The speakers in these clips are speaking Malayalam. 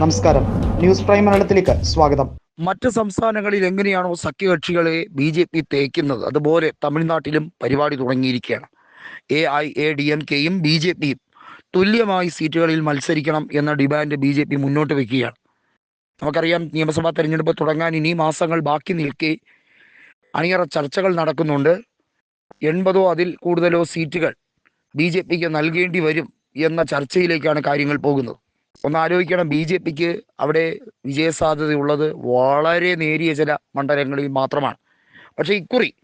നമസ്കാരം. ന്യൂസ് പ്രൈം മലയാളത്തിലേക്ക് സ്വാഗതം. മറ്റ് സംസ്ഥാനങ്ങളിൽ എങ്ങനെയാണോ സഖ്യകക്ഷികളെ ബി ജെ പി തേക്കുന്നത് അതുപോലെ തമിഴ്നാട്ടിലും പരിപാടി തുടങ്ങിയിരിക്കുകയാണ്. A I A D M കെയും ബി ജെ പിയും തുല്യമായി സീറ്റുകളിൽ മത്സരിക്കണം എന്ന ഡിമാൻഡ് ബി ജെ പി മുന്നോട്ട് വയ്ക്കുകയാണ് നമുക്കറിയാം നിയമസഭാ തെരഞ്ഞെടുപ്പ് തുടങ്ങാൻ ഇനി മാസങ്ങൾ ബാക്കി നിൽക്കെ അണിയറ ചർച്ചകൾ നടക്കുന്നുണ്ട്. എൺപതോ അതിൽ കൂടുതലോ സീറ്റുകൾ ബി ജെ പിക്ക് നൽകേണ്ടി വരും എന്ന ചർച്ചയിലേക്കാണ് കാര്യങ്ങൾ പോകുന്നത്. ഒന്ന് ആലോചിക്കണം. ബി ജെ പിക്ക് അവിടെ വിജയസാധ്യതയുള്ളത് വളരെ നേരിയ ചില മണ്ഡലങ്ങളിൽ മാത്രമാണ്. പക്ഷേ ഇക്കുറി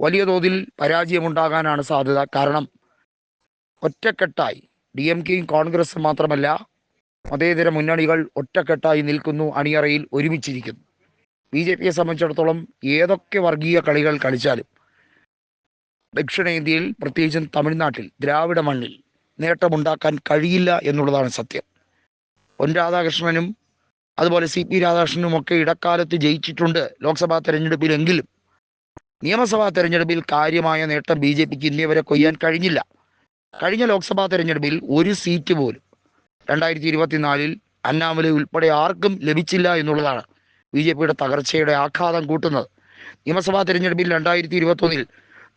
വലിയ തോതിൽ പരാജയമുണ്ടാകാനാണ് സാധ്യത. കാരണം ഒറ്റക്കെട്ടായി ഡി എം കെയും കോൺഗ്രസും മാത്രമല്ല മതേതര മുന്നണികൾ ഒറ്റക്കെട്ടായി നിൽക്കുന്നു അണിയറയിൽ ഒരുമിച്ചിരിക്കുന്നു. ബി ജെ പിയെ സംബന്ധിച്ചിടത്തോളം ഏതൊക്കെ വർഗീയ കളികൾ കളിച്ചാലും ദക്ഷിണേന്ത്യയിൽ പ്രത്യേകിച്ചും തമിഴ്നാട്ടിൽ ദ്രാവിഡ മണ്ണിൽ നേട്ടമുണ്ടാക്കാൻ കഴിയില്ല എന്നുള്ളതാണ് സത്യം. പൊൻ രാധാകൃഷ്ണനും അതുപോലെ സി പി രാധാകൃഷ്ണനും ഒക്കെ ഇടക്കാലത്ത് ജയിച്ചിട്ടുണ്ട് ലോക്സഭാ തെരഞ്ഞെടുപ്പിലെങ്കിലും. നിയമസഭാ തെരഞ്ഞെടുപ്പിൽ കാര്യമായ നേട്ടം ബി ജെ പിക്ക് ഇന്നേ കൊയ്യാൻ കഴിഞ്ഞില്ല. കഴിഞ്ഞ ലോക്സഭാ തെരഞ്ഞെടുപ്പിൽ ഒരു സീറ്റ് പോലും രണ്ടായിരത്തി ഇരുപത്തിനാലിൽ അന്നാമല ഉൾപ്പെടെ ആർക്കും ലഭിച്ചില്ല എന്നുള്ളതാണ് ബി ജെ പിയുടെ തകർച്ചയുടെ ആഘാതം കൂട്ടുന്നത്. നിയമസഭാ തെരഞ്ഞെടുപ്പിൽ രണ്ടായിരത്തി ഇരുപത്തൊന്നിൽ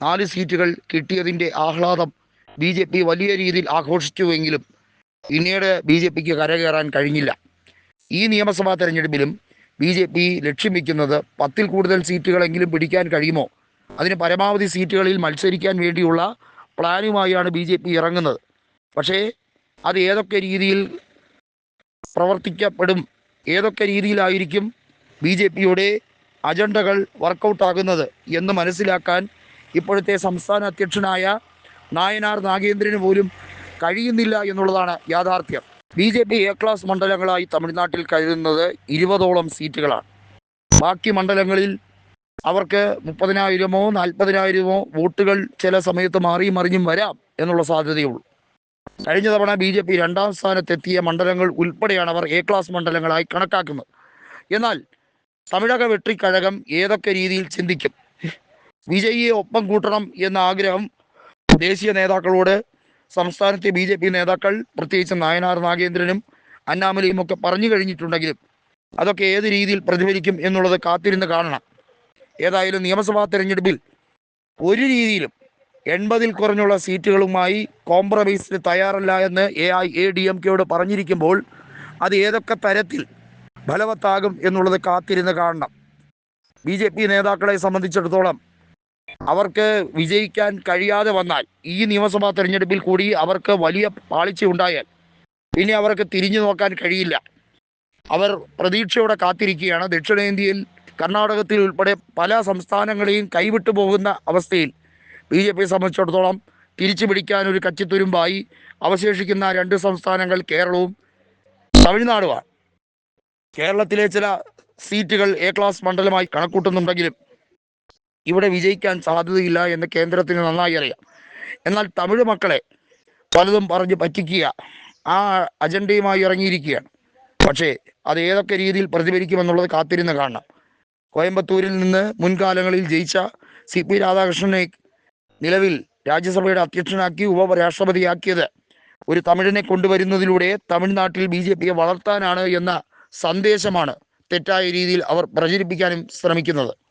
നാല് സീറ്റുകൾ കിട്ടിയതിന്റെ ആഹ്ലാദം ബി ജെ പി വലിയ രീതിയിൽ ആഘോഷിച്ചുവെങ്കിലും പിന്നീട് ബി ജെ പിക്ക് കരകയറാൻ കഴിഞ്ഞില്ല. ഈ നിയമസഭാ തെരഞ്ഞെടുപ്പിലും ബി ജെ പി ലക്ഷ്യം വയ്ക്കുന്നത് പത്തിൽ കൂടുതൽ സീറ്റുകളെങ്കിലും പിടിക്കാൻ കഴിയുമോ? അതിന് പരമാവധി സീറ്റുകളിൽ മത്സരിക്കാൻ വേണ്ടിയുള്ള പ്ലാനുമായാണ് ബി ജെ പി ഇറങ്ങുന്നത്. പക്ഷേ അത് ഏതൊക്കെ രീതിയിൽ പ്രവർത്തിക്കപ്പെടും ഏതൊക്കെ രീതിയിലായിരിക്കും ബി ജെ പിയുടെ അജണ്ടകൾ വർക്കൗട്ടാകുന്നത് എന്ന് മനസ്സിലാക്കാൻ ഇപ്പോഴത്തെ സംസ്ഥാന അധ്യക്ഷനായ നായനാർ നാഗേന്ദ്രന് പോലും കഴിയുന്നില്ല എന്നുള്ളതാണ് യാഥാർത്ഥ്യം. B J P A class മണ്ഡലങ്ങളായി തമിഴ്നാട്ടിൽ കരുതുന്നത് ഇരുപതോളം സീറ്റുകളാണ്. ബാക്കി മണ്ഡലങ്ങളിൽ അവർക്ക് മുപ്പതിനായിരമോ നാൽപ്പതിനായിരമോ വോട്ടുകൾ ചില സമയത്ത് മാറി മറിഞ്ഞും വരാം എന്നുള്ള സാധ്യതയുള്ളൂ. കഴിഞ്ഞ തവണ ബി ജെ പി രണ്ടാം സ്ഥാനത്തെത്തിയ മണ്ഡലങ്ങൾ ഉൾപ്പെടെയാണ് അവർ എ ക്ലാസ് മണ്ഡലങ്ങളായി കണക്കാക്കുന്നത്. എന്നാൽ തമിഴക വെട്ടിക്കഴകം ഏതൊക്കെ രീതിയിൽ ചിന്തിക്കും? വിജയിയെ ഒപ്പം കൂട്ടണം എന്ന ആഗ്രഹം ദേശീയ നേതാക്കളോട് സംസ്ഥാനത്തെ ബി ജെ പി നേതാക്കൾ പ്രത്യേകിച്ച് നായനാർ നാഗേന്ദ്രനും അന്നാമലയും ഒക്കെ പറഞ്ഞു കഴിഞ്ഞിട്ടുണ്ടെങ്കിലും അതൊക്കെ ഏത് രീതിയിൽ പ്രതിഫലിക്കും എന്നുള്ളത് കാത്തിരുന്ന് കാണണം. ഏതായാലും നിയമസഭാ തെരഞ്ഞെടുപ്പിൽ ഒരു രീതിയിലും എൺപതിൽ കുറഞ്ഞുള്ള സീറ്റുകളുമായി കോംപ്രമൈസിന് തയ്യാറല്ല എന്ന് A I A D M കെയോട് പറഞ്ഞിരിക്കുമ്പോൾ അത് ഏതൊക്കെ തരത്തിൽ ഫലവത്താകും എന്നുള്ളത് കാത്തിരുന്ന് കാണണം. ബി ജെ പി നേതാക്കളെ സംബന്ധിച്ചിടത്തോളം അവർക്ക് വിജയിക്കാൻ കഴിയാതെ വന്നാൽ ഈ നിയമസഭാ തെരഞ്ഞെടുപ്പിൽ കൂടി അവർക്ക് വലിയ പാളിച്ച ഉണ്ടായാൽ ഇനി അവർക്ക് തിരിഞ്ഞു നോക്കാൻ കഴിയില്ല. അവർ പ്രതീക്ഷയോടെ കാത്തിരിക്കുകയാണ്. ദക്ഷിണേന്ത്യയിൽ കർണാടകത്തിൽ ഉൾപ്പെടെ പല സംസ്ഥാനങ്ങളെയും കൈവിട്ടു പോകുന്ന അവസ്ഥയിൽ ബി ജെ പിയെ സംബന്ധിച്ചിടത്തോളം തിരിച്ചു പിടിക്കാൻ ഒരു കച്ചിത്തുരുമ്പായി അവശേഷിക്കുന്ന രണ്ട് സംസ്ഥാനങ്ങൾ കേരളവും തമിഴ്നാടുമാണ്. കേരളത്തിലെ ചില സീറ്റുകൾ എ ക്ലാസ് മണ്ഡലമായി കണക്കൂട്ടുന്നുണ്ടെങ്കിലും ഇവിടെ വിജയിക്കാൻ സാധ്യതയില്ല എന്ന് കേന്ദ്രത്തിന് നന്നായി അറിയാം. എന്നാൽ തമിഴ് മക്കളെ പലതും പറഞ്ഞ് പറ്റിക്കുക. ആ അജണ്ടയുമായി ഇറങ്ങിയിരിക്കുകയാണ്. പക്ഷേ അത് ഏതൊക്കെ രീതിയിൽ പ്രതിഫലിക്കുമെന്നുള്ളത് കാത്തിരുന്ന് കാണണം. കോയമ്പത്തൂരിൽ നിന്ന് മുൻകാലങ്ങളിൽ ജയിച്ച സി പി രാധാകൃഷ്ണനെ നിലവിൽ രാജ്യസഭയുടെ അധ്യക്ഷനാക്കി ഉപരാഷ്ട്രപതിയാക്കിയത് ഒരു തമിഴിനെ കൊണ്ടുവരുന്നതിലൂടെ തമിഴ്നാട്ടിൽ ബി ജെ പിയെ വളർത്താനാണ് എന്ന സന്ദേശമാണ് തെറ്റായ രീതിയിൽ അവർ പ്രചരിപ്പിക്കാനും ശ്രമിക്കുന്നത്.